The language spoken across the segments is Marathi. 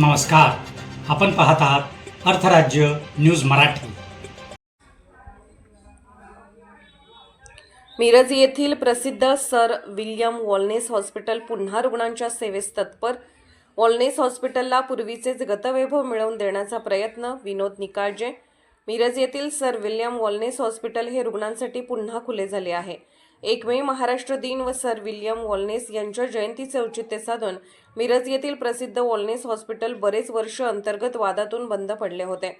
नमस्कार. आपण पाहत आहात अर्थराज्य न्यूज मराठी. मिरज येथील प्रसिद्ध सर विल्यम वॉलनेस हॉस्पिटल पुन्हा रुग्णांच्या सेवेस तत्पर. वॉलनेस हॉस्पिटलला पूर्वीचेच गतवैभव मिळवून देण्याचा प्रयत्न विनोद निकाळजे. मिरज येथील सर विल्यम वॉलनेस हॉस्पिटल हे रुग्णांसाठी पुन्हा खुले झाले आहे. एक मे महाराष्ट्र दिन व सर विल्यम वॉलनेस यांच्या जयंतीचे औचित्य साधून मिरज येथील प्रसिद्ध वॉलनेस हॉस्पिटल बरेच वर्ष अंतर्गत वादातून बंद पडले होते.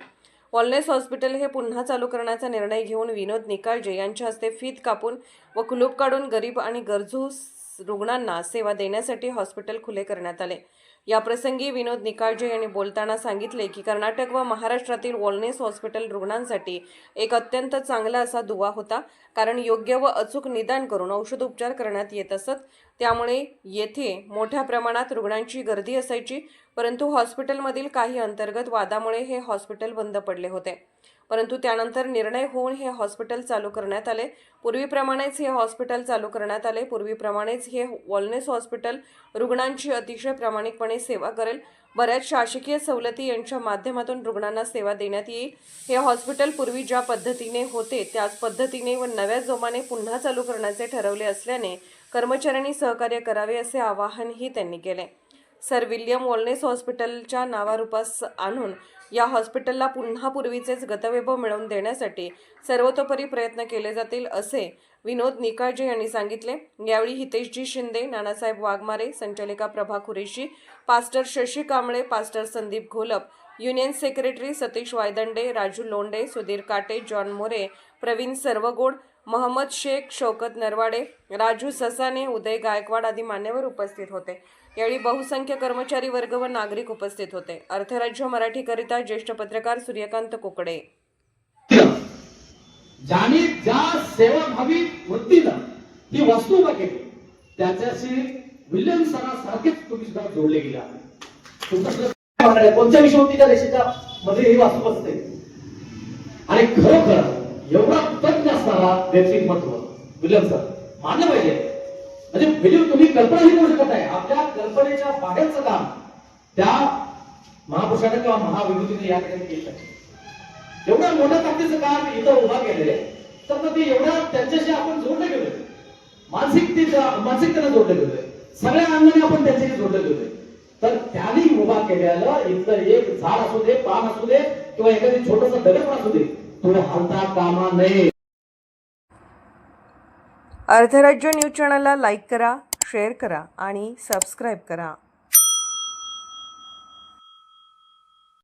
वॉलनेस हॉस्पिटल हे पुन्हा चालू करण्याचा निर्णय घेऊन विनोद निकाळजे यांच्या हस्ते फीत कापून व कुलूप काढून गरीब आणि गरजू रुग्णांना सेवा देण्यासाठी हॉस्पिटल खुले करण्यात आले. याप्रसंगी विनोद निकाळजे यांनी बोलताना सांगितले की कर्नाटक व महाराष्ट्रातील वॉलनेस हॉस्पिटल रुग्णांसाठी एक अत्यंत चांगला असा दुवा होता. कारण योग्य व अचूक निदान करून औषध उपचार करण्यात येत असत. त्यामुळे येथे मोठ्या प्रमाणात रुग्णांची गर्दी असायची. परंतु हॉस्पिटलमधील काही अंतर्गत वादामुळे हे हॉस्पिटल बंद पडले होते. परंतु त्यानंतर निर्णय होऊन हे हॉस्पिटल चालू करण्यात आले. पूर्वीप्रमाणेच हे हॉस्पिटल चालू करण्यात आले. पूर्वीप्रमाणेच हे वॉलनेस हॉस्पिटल रुग्णांची अतिशय प्रामाणिकपणे सेवा करेल. बऱ्याच शासकीय सवलती यांच्या माध्यमातून रुग्णांना सेवा देण्यात येईल. हे हॉस्पिटल पूर्वी ज्या पद्धतीने होते त्याच पद्धतीने व नव्या जोमाने पुन्हा चालू करण्याचे ठरवले असल्याने कर्मचाऱ्यांनी सहकार्य करावे असे आवाहनही त्यांनी केले. सर विल्यम वॉलनेस हॉस्पिटलच्या नावारूपास आणून या हॉस्पिटलला पुन्हा पूर्वीचेच गतवैभव मिळवून देण्यासाठी सर्वतोपरी प्रयत्न केले जातील असे विनोद निकाळजे यांनी सांगितले. यावेळी हितेशजी शिंदे नानासाहेब वाघमारे संचालिका Prabha Kureshi pastor Shashi Kamble pastor Sandeep Gholap union secretary Satish Waydande Raju Londe Sudhir Kate John More Pravin Sarvagod Mohammed Sheikh Shaukat Narwade Raju Sasane Uday Gaikwad आदी मान्यवर उपस्थित होते. यावेळी बहुसंख्य कर्मचारी वर्ग व नागरिक उपस्थित होते. अर्थराज्य मराठीकरिता ज्येष्ठ पत्रकार सूर्यकांत कोकडे. ज्याने ज्या सेवाभावी वृत्तीनं ही वस्तू उभा केली त्याच्याशी विल्यम सरासारखेच तुम्ही सुद्धा जोडले गेले आहात. तुमचं सुद्धा काय म्हणणं देशाच्या मध्ये ही वास्तू बसते? आणि खरोखर एवढा तज्ञ असणारा व्यक्तिमत्व विल्यम सर मानलं पाहिजे. म्हणजे विल्यम तुम्ही कल्पनाही करू शकत नाही. आपल्या कल्पनेच्या बाहेरचं काम त्या महापुरुषाने किंवा महाविभूतीने या ठिकाणी केलं एवढ्या मोठ्या ताकदीचं काम इथं उभा केले तर मग ते एवढ्या त्यांच्याशी आपण जोडले गेलोय मानसिकतेच्या मानसिकतेला जोडले गेलोय सगळ्या अंगाने आपण त्यांच्याशी जोडले गेलोय तर त्यांनी उभा केलेलं इथलं एक झाड असू दे पान असू दे किंवा एखादी छोटस दगड असू दे तो हलता कामा नये. अर्धराज्य न्यूज चॅनलला लाईक करा शेअर करा आणि सबस्क्राईब करा.